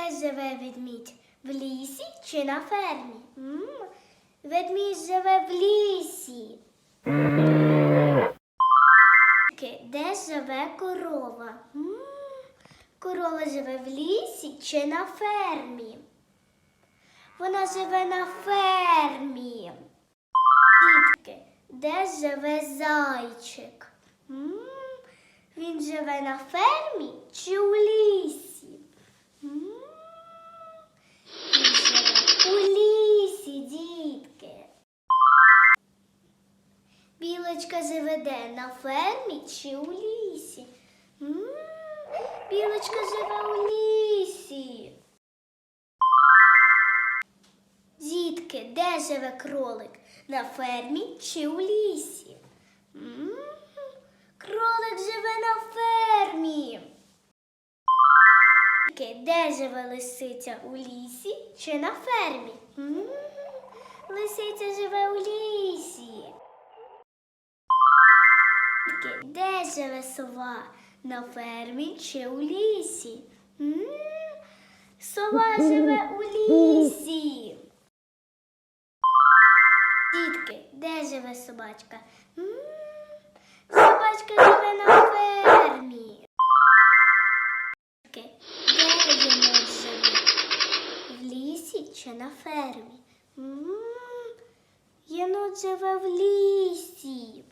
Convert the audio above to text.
Де живе ведмідь? В лісі чи на фермі? м Ведмідь живе в лісі. Де живе корова? м Корова живе в лісі чи на фермі? Вона живе на фермі. Дітки, де живе зайчик? м Він живе на фермі чи у Білочка живе? На фермі чи у лісі? м Білочка живе у лісі. Дітки, де живе кролик? На фермі чи у лісі? м Кролик живе на фермі. Де живе лисиця? У лісі чи на фермі? Лисиця живе у лісі. Дітки, Де живе сова? На фермі чи у лісі? м Сова живе у лісі. Дітки, де живе собачка? м Собачка живе на фермі. Дітки, де єнот живе? В лісі чи на фермі? м Єнот живе в лісі.